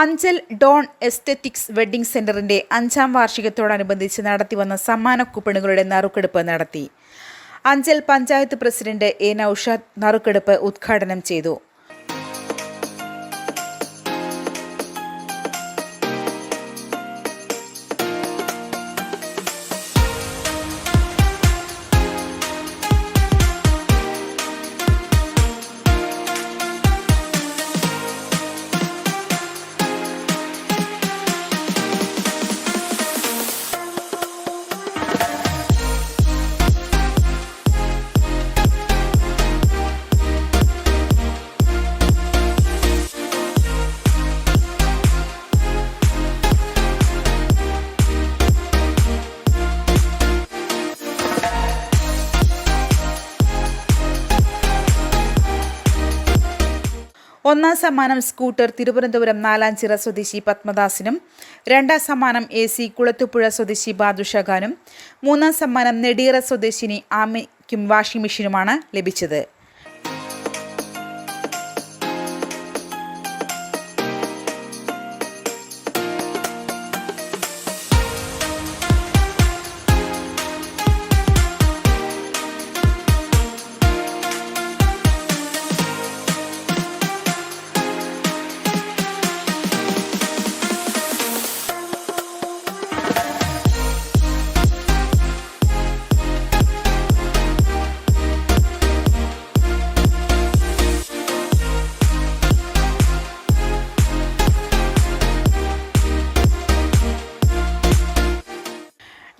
Anchal Don aesthetics wedding സെന്ററിന്റെ അഞ്ചാം വാർഷികത്തോടനുബന്ധിച്ച് നടത്തിവന്ന സമ്മാന കൂപ്പണുകളുടെ നറുക്കെടുപ്പ് നടത്തി. അഞ്ചൽ പഞ്ചായത്ത് പ്രസിഡന്റ് എ നൌഷാദ് നറുക്കെടുപ്പ് ഉദ്ഘാടനം ചെയ്തു. ഒന്നാം സമ്മാനം സ്കൂട്ടർ തിരുവനന്തപുരം നാലാഞ്ചിറ സ്വദേശി പത്മദാസിനും രണ്ടാം സമ്മാനം എ സി കുളത്തുപുഴ സ്വദേശി ബാദുഷഖാനും മൂന്നാം സമ്മാനം നെടിയറ സ്വദേശിനി ആമയ്ക്കും വാഷിംഗ് മെഷീനുമാണ് ലഭിച്ചത്.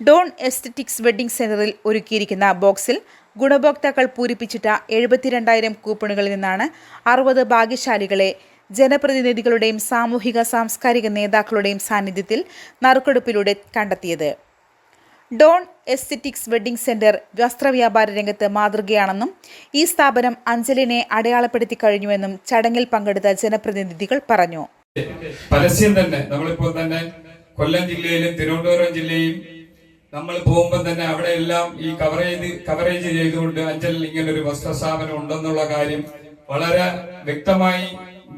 ഡോൺ എസ്തറ്റിക്സ് വെഡ്ഡിംഗ് സെന്ററിൽ ഒരുക്കിയിരിക്കുന്ന ബോക്സിൽ ഗുണഭോക്താക്കൾ പൂരിപ്പിച്ചിട്ട എഴുപത്തിരണ്ടായിരം കൂപ്പണുകളിൽ നിന്നാണ് അറുപത് ഭാഗ്യശാലികളെ ജനപ്രതിനിധികളുടെയും സാമൂഹിക സാംസ്കാരിക നേതാക്കളുടെയും സാന്നിധ്യത്തിൽ നറുക്കെടുപ്പിലൂടെ കണ്ടെത്തിയത്. ഡോൺ എസ്തറ്റിക്സ് വെഡ്ഡിംഗ് സെന്റർ വസ്ത്രവ്യാപാര രംഗത്ത് മാതൃകയാണെന്നും ഈ സ്ഥാപനം അഞ്ജലിനെ അടയാളപ്പെടുത്തി കഴിഞ്ഞുവെന്നും ചടങ്ങിൽ പങ്കെടുത്ത ജനപ്രതിനിധികൾ പറഞ്ഞു. പരസ്യം തന്നെ. നമ്മളിപ്പോൾ തന്നെ കൊല്ലം ജില്ലയിലും തിരുവനന്തപുരം ജില്ലയും നമ്മൾ പോകുമ്പോൾ തന്നെ അവിടെ എല്ലാം ഈ കവറേജ് കവറേജ് ചെയ്തുകൊണ്ട് അഞ്ചൽ ഇങ്ങനെ ഒരു വസ്ത്രസ്ഥാപനം ഉണ്ടെന്നുള്ള കാര്യം വളരെ വ്യക്തമായി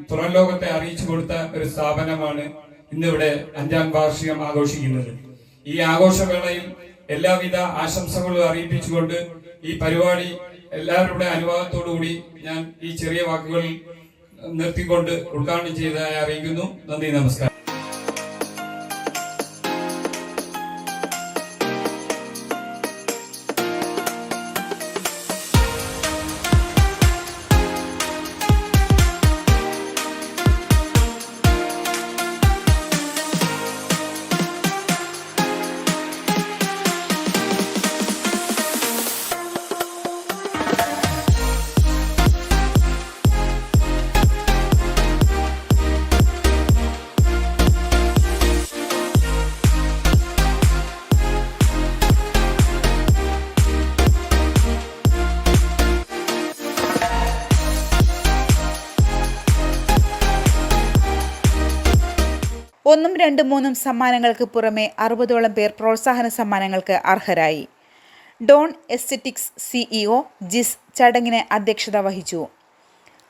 പുറം ലോകത്തെ അറിയിച്ചു കൊടുത്ത ഒരു സ്ഥാപനമാണ് ഇന്നിവിടെ അഞ്ചാം വാർഷികം ആഘോഷിക്കുന്നത്. ഈ ആഘോഷവേളയിൽ എല്ലാവിധ ആശംസകളും അറിയിപ്പിച്ചുകൊണ്ട് ഈ പരിപാടി എല്ലാവരുടെ അനുവാദത്തോടുകൂടി ഞാൻ ഈ ചെറിയ വാക്കുകൾ നിർത്തിക്കൊണ്ട് ഉദ്ഘാടനം ചെയ്തതായി അറിയിക്കുന്നു. നന്ദി നമസ്കാരം. ഒന്നും രണ്ടും മൂന്നും സമ്മാനങ്ങൾക്ക് പുറമെ അറുപതോളം പേർ പ്രോത്സാഹന സമ്മാനങ്ങൾക്ക് അർഹരായി. ഡോൺ എസ്തെറ്റിക്സ് സിഇഒ ജിസ് ചടങ്ങിന് അധ്യക്ഷത വഹിച്ചു.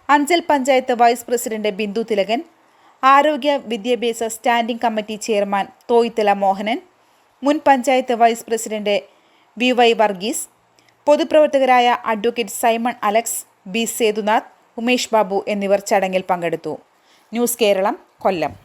അഞ്ചൽ പഞ്ചായത്ത് വൈസ് പ്രസിഡന്റ് ബിന്ദു തിലകൻ ആരോഗ്യ വിദ്യാഭ്യാസ standing committee chairman Thoyithala Mohanan മുൻ panchayat vice president V Y Varghese പൊതുപ്രവർത്തകരായ advocate Simon Alex B Sethunath Umesh Babu എന്നിവർ ചടങ്ങിൽ പങ്കെടുത്തു. ന്യൂസ് കേരളം കൊല്ലം.